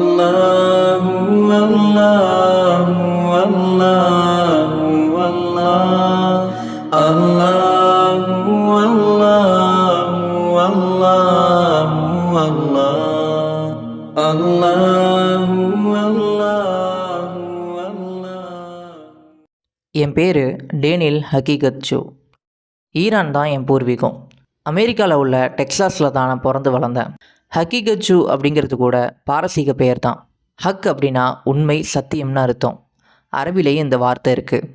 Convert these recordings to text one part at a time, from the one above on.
الله الله الله الله الله الله الله الله الله الله الله என் பேர் Daniel ஹக்கீகத்சு Iran தான் என் பூர்வீகம் அமெரிக்காவில் உள்ள டெக்சாஸில் தான் நான் பிறந்து வளர்ந்தேன் ஹக்கீகத்சு அப்படிங்கிறது கூட பாரசீக பெயர் தான் ஹக் அப்படின்னா உண்மை சத்தியம்னு அர்த்தம். அரபிலேயே இந்த வார்த்தை இருக்குது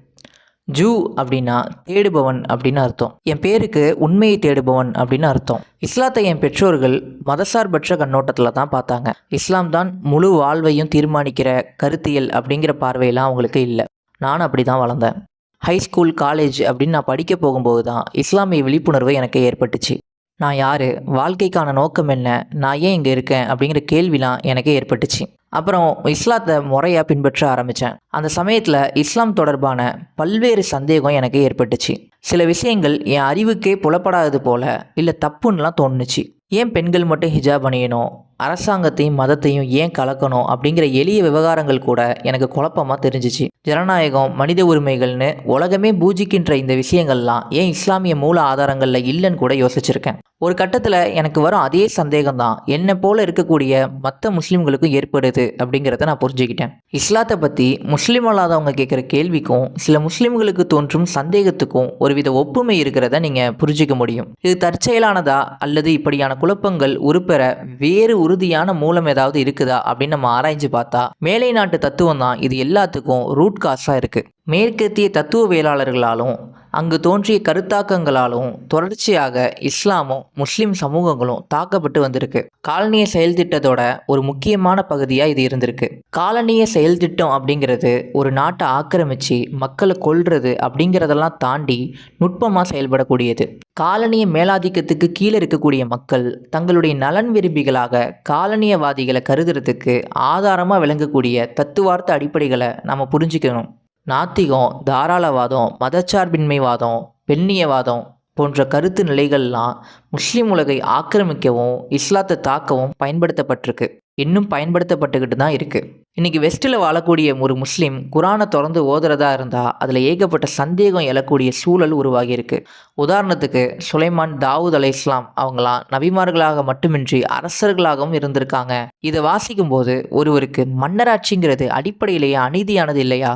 ஜூ அப்படின்னா தேடுபவன் அப்படின்னு அர்த்தம். என் பேருக்கு உண்மையை தேடுபவன் அப்படின்னு அர்த்தம். இஸ்லாத்தை என் பெற்றோர்கள் மதசார்பற்ற கண்ணோட்டத்தில் தான் பார்த்தாங்க. இஸ்லாம் தான் முழு வாழ்வையும் தீர்மானிக்கிற கருத்தியல் அப்படிங்கிற பார்வையெல்லாம் அவங்களுக்கு இல்லை. நானும் அப்படி தான் வளர்ந்தேன். ஹை ஸ்கூல் காலேஜ் அப்படின்னு நான் படிக்க போகும்போது தான் இஸ்லாமிய விழிப்புணர்வு எனக்கு ஏற்பட்டுச்சு. நான் யார்? வாழ்க்கைக்கான நோக்கம் என்ன? நான் ஏன் இங்கே இருக்கேன்? அப்படிங்கிற கேள்விலாம் எனக்கே ஏற்பட்டுச்சு. அப்புறம் இஸ்லாத்தை முறையாக பின்பற்ற ஆரம்பித்தேன் அந்த சமயத்தில் இஸ்லாம் தொடர்பான பல்வேறு சந்தேகம் எனக்கு ஏற்பட்டுச்சு. சில விஷயங்கள் என் அறிவுக்கே புலப்படாதது போல இல்லை தப்புன்னெலாம் தோணுச்சு. ஏன் பெண்கள் மட்டும் ஹிஜாப் அணியணும்? அரசாங்கத்தையும் மதத்தையும் ஏன் கலக்கணும்? அப்படிங்கிற எளிய விவகாரங்கள் கூட எனக்கு குழப்பமாக தெரிஞ்சிச்சு. ஜனநாயகம் மனித உரிமைகள்னு உலகமே பூஜிக்கின்ற இந்த விஷயங்கள்லாம் ஏன் இஸ்லாமிய மூல ஆதாரங்களில் இல்லைன்னு கூட யோசிச்சிருக்கேன். ஒரு கட்டத்தில் எனக்கு வரும் அதே சந்தேகம்தான். என்னை போல இருக்கக்கூடிய மற்ற முஸ்லீம்களுக்கும் ஏற்படுது அப்படிங்கிறத நான் புரிஞ்சுக்கிட்டேன். இஸ்லாத்தை பற்றி முஸ்லீம் அல்லாதவங்க கேட்குற கேள்விக்கும் சில முஸ்லீம்களுக்கு தோன்றும் சந்தேகத்துக்கும் ஒருவித ஒப்புமை இருக்கிறத நீங்கள் புரிஞ்சிக்க முடியும். இது தற்செயலானதா அல்லது இப்படியான குழப்பங்கள் உருப்பெற வேறு உறுதியான மூலம் ஏதாவது இருக்குதா அப்படின்னு நம்ம ஆராய்ஞ்சு பார்த்தா மேலை நாட்டு தத்துவம் தான் இது எல்லாத்துக்கும் ரூட் காஸாக இருக்குது மேற்கத்திய தத்துவவியலாளர்களாலும் அங்கு தோன்றிய கருத்தாக்கங்களாலும் தொடர்ச்சியாக இஸ்லாமும் முஸ்லிம் சமூகங்களும் தாக்கப்பட்டு வந்திருக்கு. காலனிய செயல் திட்டத்தோட ஒரு முக்கியமான பகுதியாக இது இருந்திருக்கு. காலனிய செயல் திட்டம் அப்படிங்கிறது ஒரு நாட்டை ஆக்கிரமிச்சு மக்களை கொள்வது அப்படிங்கிறதெல்லாம் தாண்டி நுட்பமாக செயல்படக்கூடியது. காலனிய மேலாதிக்கத்துக்கு கீழே இருக்கக்கூடிய மக்கள் தங்களுடைய நலன் விரும்பிகளாக காலனியவாதிகளை கருதுறதுக்கு ஆதாரமாக விளங்கக்கூடிய தத்துவார்த்த அடிப்படைகளை நம்ம புரிஞ்சுக்கணும். நாத்திகம் தாராளவாதம் மதச்சார்பின்மைவாதம் பெண்ணியவாதம் போன்ற கருத்து நிலைகள்லாம் முஸ்லீம் உலகை ஆக்கிரமிக்கவும் இஸ்லாத்தை தாக்கவும் பயன்படுத்தப்பட்டிருக்கு. இன்னும் பயன்படுத்தப்பட்டுக்கிட்டு தான் இருக்குது இன்றைக்கி வெஸ்ட்டில் வாழக்கூடிய ஒரு முஸ்லீம் குரானை திறந்து ஓதுறதா இருந்தால் அதில் ஏகப்பட்ட சந்தேகம் எழக்கூடிய சூழல் உருவாகியிருக்கு உதாரணத்துக்கு சுலைமான் தாவூத் அலை இஸ்லாம் அவங்களாம் நபிமார்களாக மட்டுமின்றி அரசர்களாகவும் இருந்திருக்காங்க. இதை வாசிக்கும்போது ஒருவருக்கு மன்னராட்சிங்கிறது அடிப்படையிலேயே அநீதியானது இல்லையா?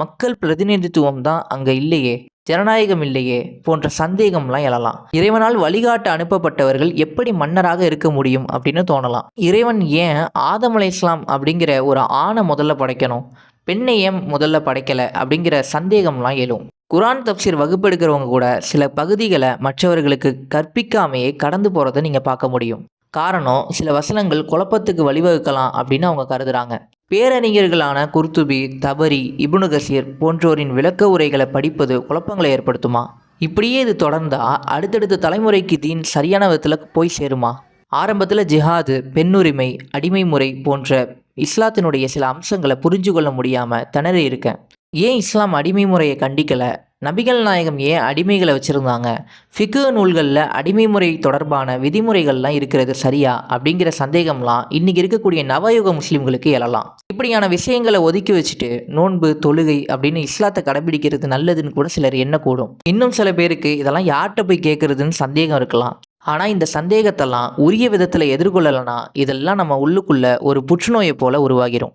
மக்கள் பிரதிநிதித்துவம் தான் அங்கே இல்லையே ஜனநாயகம் இல்லையே போன்ற சந்தேகம்லாம் எழலாம். இறைவனால் வழிகாட்ட அனுப்பப்பட்டவர்கள் எப்படி மன்னராக இருக்க முடியும் அப்படின்னு தோணலாம். இறைவன் ஏன் ஆதம் அலை இஸ்லாம் அப்படிங்கிற ஒரு ஆணை முதல்ல படைக்கணும் பெண்ணை ஏன் முதல்ல படைக்கலை அப்படிங்கிற சந்தேகம்லாம் எழும். குரான் தப்சீர் வகுப்பெடுக்கிறவங்க கூட சில பகுதிகளை மற்றவர்களுக்கு கற்பிக்காமையே கடந்து போகிறத நீங்கள் பார்க்க முடியும். காரணம் சில வசனங்கள் குழப்பத்துக்கு வழிவகுக்கலாம் அப்படின்னு அவங்க கருதுறாங்க. பேரறிஞர்களான குர்துபி தபரி இபுனு கசீர் போன்றோரின் விளக்க உரைகளை படிப்பது குழப்பங்களை ஏற்படுத்துமா? இப்படியே இது தொடர்ந்தா அடுத்தடுத்த தலைமுறைக்கு தீன் சரியான விதத்தில் போய் சேருமா? ஆரம்பத்தில் ஜிஹாது பெண்ணுரிமை அடிமை முறை போன்ற இஸ்லாத்தினுடைய சில அம்சங்களை புரிஞ்சு கொள்ள முடியாமல் திணறி இருக்கேன். ஏன் இஸ்லாம் அடிமை முறையை கண்டிக்கலை? நபிகள் நாயகம் ஏன் அடிமைகளை வச்சுருந்தாங்க? ஃபிகு நூல்களில் அடிமை முறை தொடர்பான விதிமுறைகள்லாம் இருக்கிறது சரியா? அப்படிங்கிற சந்தேகம்லாம் இன்றைக்கி இருக்கக்கூடிய நவயுக முஸ்லீம்களுக்கு எழலாம். இப்படியான விஷயங்களை ஒதுக்கி வச்சுட்டு நோன்பு தொழுகை அப்படின்னு இஸ்லாத்தை கடைபிடிக்கிறது நல்லதுன்னு கூட சிலர் எண்ணக்கூடும். இன்னும் சில பேருக்கு இதெல்லாம் யார்கிட்ட போய் கேட்குறதுன்னு சந்தேகம் இருக்கலாம். ஆனால் இந்த சந்தேகத்தெல்லாம் உரிய விதத்தில் எதிர்கொள்ளலைன்னா இதெல்லாம் நம்ம உள்ளுக்குள்ளே ஒரு புற்றுநோயை போல உருவாகிரும்.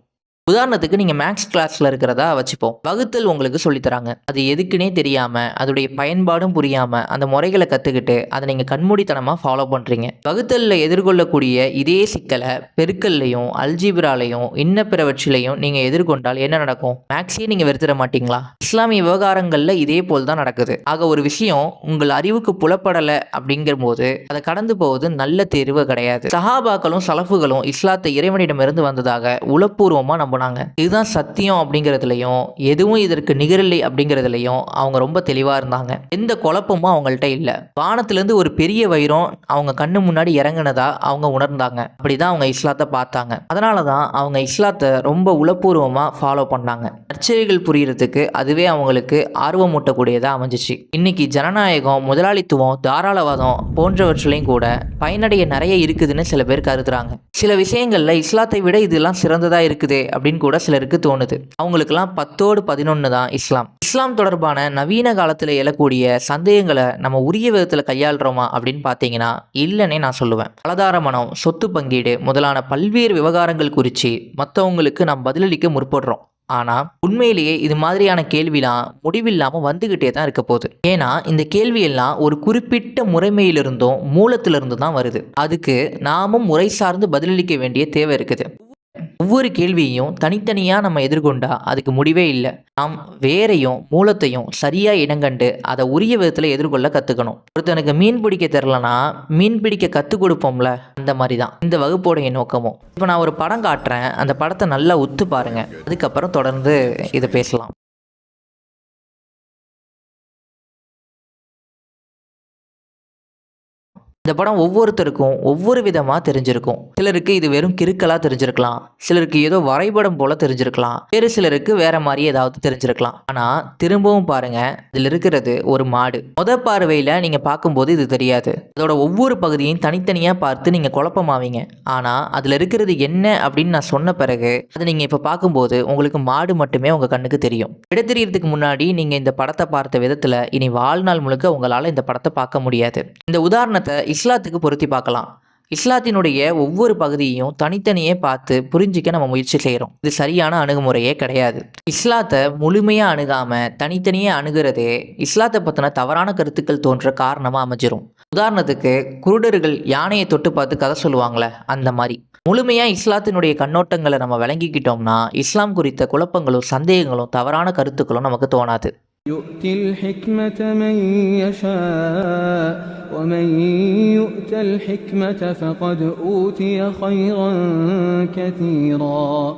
உதாரணத்துக்கு நீங்கள் மேக்ஸ் கிளாஸில் இருக்கிறதா வச்சுப்போம். வகுத்தல் உங்களுக்கு சொல்லித்தராங்க. அது எதுக்குன்னே தெரியாமல் அதோடைய பயன்பாடும் புரியாமல் அந்த முறைகளை கற்றுக்கிட்டு அதை நீங்கள் கண்மூடித்தனமாக ஃபாலோ பண்ணுறீங்க வகுத்தலில் எதிர்கொள்ளக்கூடிய இதே சிக்கலை பெருக்கல்லையும் அல்ஜிபிராலையும் இன்ன பிறவற்றிலையும் நீங்கள் எதிர்கொண்டால் என்ன நடக்கும்? மேக்ஸையே நீங்கள் வெறுத்துட மாட்டீங்களா? இஸ்லாமிய விவகாரங்களில் இதே போல் தான் நடக்குது. ஆக ஒரு விஷயம் உங்கள் அறிவுக்கு புலப்படலை அப்படிங்கிற போது அதை கடந்து போவது நல்ல தேர்வு கிடையாது. சஹாபாக்களும் சலஃபுகளும் இஸ்லாத்தை இறைவனிடமிருந்து வந்ததாக உளப்பூர்வமாக நம்ம நம்பினாங்க. இதுதான் சத்தியம் அப்படிங்கிறதுலையும் எதுவும் இதற்கு நிகரில்லை அப்படிங்கிறதுலையும் அவங்க ரொம்ப தெளிவாக இருந்தாங்க. எந்த குழப்பமும் அவங்கள்ட்ட இல்லை. வானத்திலேருந்து ஒரு பெரிய வைரம் அவங்க கண்ணு முன்னாடி இறங்கினதா அவங்க உணர்ந்தாங்க. அப்படிதான் அவங்க இஸ்லாத்தை பார்த்தாங்க. அதனால தான் அவங்க இஸ்லாத்தை ரொம்ப உளப்பூர்வமாக ஃபாலோ பண்ணாங்க. நற்செய்திகள் புரியறதுக்கு அதுவே அவங்களுக்கு ஆர்வமூட்டக்கூடியதாக அமைஞ்சிச்சு. இன்னைக்கு ஜனநாயகம் முதலாளித்துவம் தாராளவாதம் போன்றவற்றிலையும் கூட பயனடைய நிறைய இருக்குதுன்னு சில பேர் கருதுறாங்க. சில விஷயங்களில் இஸ்லாத்தை விட இதெல்லாம் சிறந்ததாக இருக்குது அப்படின்னு கூட சிலருக்கு தோணுது. அவங்களுக்கெல்லாம் பத்தோடு பதினொன்று தான் இஸ்லாம். இஸ்லாம் தொடர்பான நவீன காலத்தில் எழக்கூடிய சந்தேகங்களை நம்ம உரிய விதத்தில் கையாளுறோமா அப்படின்னு பார்த்தீங்கன்னா இல்லைன்னே நான் சொல்லுவேன். பலதார மனம் சொத்து பங்கீடு முதலான பல்வேறு விவகாரங்கள் குறித்து மற்றவங்களுக்கு நாம் பதிலளிக்க முற்படுறோம். ஆனால் உண்மையிலேயே இது மாதிரியான கேள்விலாம் முடிவில்லாமல் வந்துக்கிட்டே தான் இருக்க போகுது. ஏன்னா இந்த கேள்வியெல்லாம் ஒரு குறிப்பிட்ட முறைமையிலிருந்தும் மூலத்திலிருந்து தான் வருது. அதுக்கு நாமும் முறை சார்ந்து பதிலளிக்க வேண்டிய தேவை இருக்குது. ஒவ்வொரு கேள்வியையும் தனித்தனியாக நம்ம எதிர்கொண்டா அதுக்கு முடிவே இல்லை. நாம் வேரையும் மூலத்தையும் சரியாக இடங்கண்டு அதை உரிய விதத்தில் எதிர்கொள்ள கற்றுக்கணும் ஒருத்தனுக்கு மீன் பிடிக்க தெரிலனா மீன் பிடிக்க கற்றுக் கொடுப்போம்ல அந்த மாதிரி தான் இந்த வகுப்போடைய நோக்கமும் இப்போ நான் ஒரு படம் காட்டுறேன். அந்த படத்தை நல்லா ஒத்து பாருங்க. அதுக்கப்புறம் தொடர்ந்து இதை பேசலாம். இந்த படம் ஒவ்வொருத்தருக்கும் ஒவ்வொரு விதமாக தெரிஞ்சிருக்கும். சிலருக்கு இது வெறும் கிறுக்கலாக தெரிஞ்சிருக்கலாம். சிலருக்கு ஏதோ வரைபடம் போல தெரிஞ்சிருக்கலாம். வேறு சிலருக்கு வேற மாதிரி ஏதாவது தெரிஞ்சிருக்கலாம். ஆனால் திரும்பவும் பாருங்க இதில் இருக்கிறது ஒரு மாடு. முத பார்வையில் நீங்கள் பார்க்கும்போது இது தெரியாது. அதோட ஒவ்வொரு பகுதியும் தனித்தனியாக பார்த்து நீங்கள் குழப்பமாவீங்க. ஆனால் அதில் இருக்கிறது என்ன அப்படின்னு நான் சொன்ன பிறகு அதை நீங்கள் இப்போ பார்க்கும்போது உங்களுக்கு மாடு மட்டுமே உங்கள் கண்ணுக்கு தெரியும். விட தெரியறதுக்கு முன்னாடி நீங்கள் இந்த படத்தை பார்த்த விதத்தில் இனி வாழ்நாள் முழுக்க உங்களால் இந்த படத்தை பார்க்க முடியாது. இந்த உதாரணத்தை இஸ்லாத்துக்கு பொருத்தி பார்க்கலாம். இஸ்லாத்தினுடைய ஒவ்வொரு பகுதியையும் தனித்தனியே பார்த்து புரிஞ்சிக்க நம்ம முயற்சி செய்கிறோம் இது சரியான அணுகுமுறையே கிடையாது. இஸ்லாத்தை முழுமையாக அணுகாமல் தனித்தனியே அணுகிறதே இஸ்லாத்தை பற்றின தவறான கருத்துக்கள் தோன்ற காரணமாக அமைஞ்சிரும். உதாரணத்துக்கு குருடர்கள் யானையை தொட்டு பார்த்து கதை சொல்லுவாங்களே அந்த மாதிரி. முழுமையாக இஸ்லாத்தினுடைய கண்ணோட்டங்களை நம்ம விளங்கிக்கிட்டோம்னா இஸ்லாம் குறித்த குழப்பங்களும் சந்தேகங்களும் தவறான கருத்துக்களும் நமக்கு தோணாது. يؤتي الحكمة من يشاء ومن يؤت الحكمة فقد أوتي خيرا كثيرا.